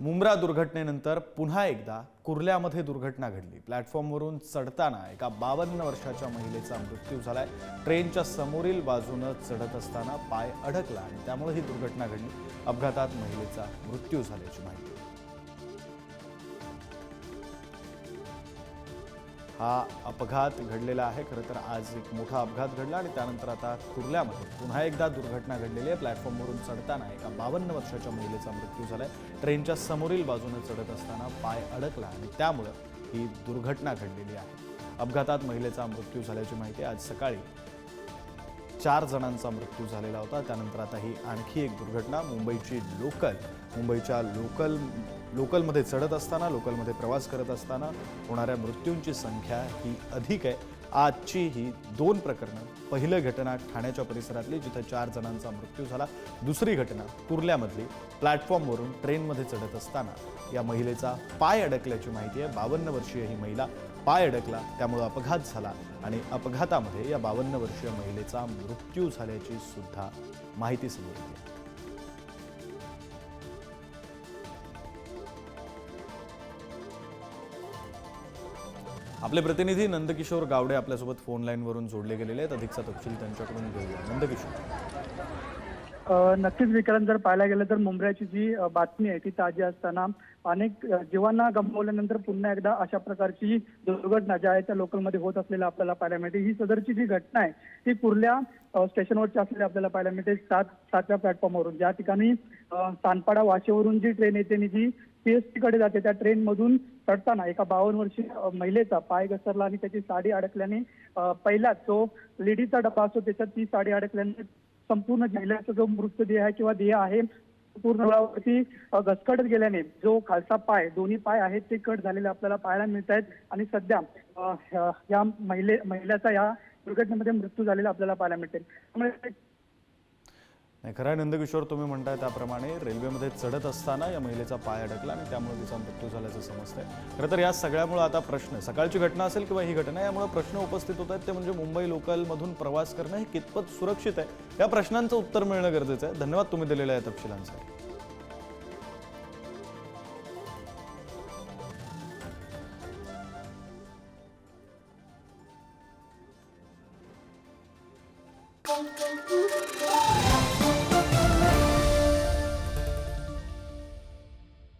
मुंब्रा दुर्घटनेनंतर पुन्हा एकदा कुर्ल्यामध्ये दुर्घटना घडली. प्लॅटफॉर्मवरून चढताना एका बावन्न वर्षाच्या महिलेचा मृत्यू झालाय. ट्रेनच्या समोरील बाजूनं चढत असताना पाय अडकला आणि त्यामुळे ही दुर्घटना घडली. अपघातात महिलेचा मृत्यू झाल्याची माहिती. हा अपघात घडलेला आहे. खरं तर आज एक मोठा अपघात घडला आणि त्यानंतर आता कुर्ल्यामध्ये पुन्हा एकदा दुर्घटना घडलेली आहे. प्लॅटफॉर्मवरून चढताना एका बावन्न वर्षाच्या महिलेचा मृत्यू झाला आहे ट्रेनच्या समोरील बाजूने चढत असताना पाय अडकला आणि त्यामुळं ही दुर्घटना घडलेली आहे. अपघातात महिलेचा मृत्यू झाल्याची माहिती आज सकाळी चार जणांचा मृत्यू झालेला होता. त्यानंतर आता ही आणखी एक दुर्घटना. मुंबईची लोकल मुंबईच्या लोकल लोकलमध्ये चढत असताना लोकलमध्ये प्रवास करत असताना होणाऱ्या मृत्यूंची संख्या ही अधिक आहे. आजची ही दोन प्रकरणं. पहिलं घटना ठाण्याच्या परिसरातली जिथं चार जणांचा मृत्यू झाला. दुसरी घटना कुर्ल्यामधली प्लॅटफॉर्मवरून ट्रेनमध्ये चढत असताना. या महिलेचा पाय अडकल्याची माहिती आहे. बावन्न वर्षीय ही महिला पाय अडकला त्यामुळं अपघात झाला आणि अपघातामध्ये या बावन्न वर्षीय महिलेचा मृत्यू झाल्याची सुद्धा माहिती समोर येते. आपले प्रतिनिधी नंदकिशोर गावडे आपल्यासोबत फोन लाईनवरून जोडले गेलेले आहेत. अधिकचा तपशील त्यांच्याकडून घेऊया. नंदकिशोर. नक्कीच विकरण जर पाहायला गेलं तर मुंबईची जी बातमी आहे ती ताजी असताना अनेक जीवांना गमावल्यानंतर पुन्हा एकदा अशा प्रकारची दुर्घटना ज्या आहे त्या लोकलमध्ये होत असलेल्या आपल्याला पाहायला मिळते. ही सदरची जी घटना आहे ती कुर्ल्या स्टेशनवरची असलेली आपल्याला पाहायला मिळते सात सातव्या प्लॅटफॉर्मवरून. ज्या ठिकाणी सानपाडा वाशेवरून जी ट्रेन येते आणि जी सीएसटी कडे जाते त्या ट्रेन मधून चढताना एका बावन्न वर्षीय महिलेचा पाय घसरला आणि त्याची साडी अडकल्याने पहिला जो लेडीचा डबा असतो त्याच्यात ती साडी अडकल्याने संपूर्ण महिलेचा जो मृतदेह आहे किंवा देह आहे पूर्ण वेळावरती घसकटत गेल्याने जो खालचा पाय दोन्ही पाय आहेत ते कट झालेले आपल्याला पाहायला मिळत आहेत आणि सध्या या महिले महिलेचा या दुर्घटनेमध्ये मृत्यू झालेला आपल्याला पाहायला मिळते त्यामुळे खरं नंदकिशोर तुम्ही म्हणताय त्याप्रमाणे रेल्वेमध्ये चढत असताना या महिलेचा पाय अडकला आणि त्यामुळे तिचा मृत्यू झाल्याचं समजतंय. खरं तर या सगळ्यामुळे आता प्रश्न सकाळची घटना असेल किंवा ही घटना यामुळे प्रश्न उपस्थित होत आहेत. ते म्हणजे मुंबई लोकलमधून प्रवास करणं हे कितपत सुरक्षित आहे? या प्रश्नांचं उत्तर मिळणं गरजेचं आहे. धन्यवाद तुम्ही दिलेल्या या तपशिलांसाठी. Thank you.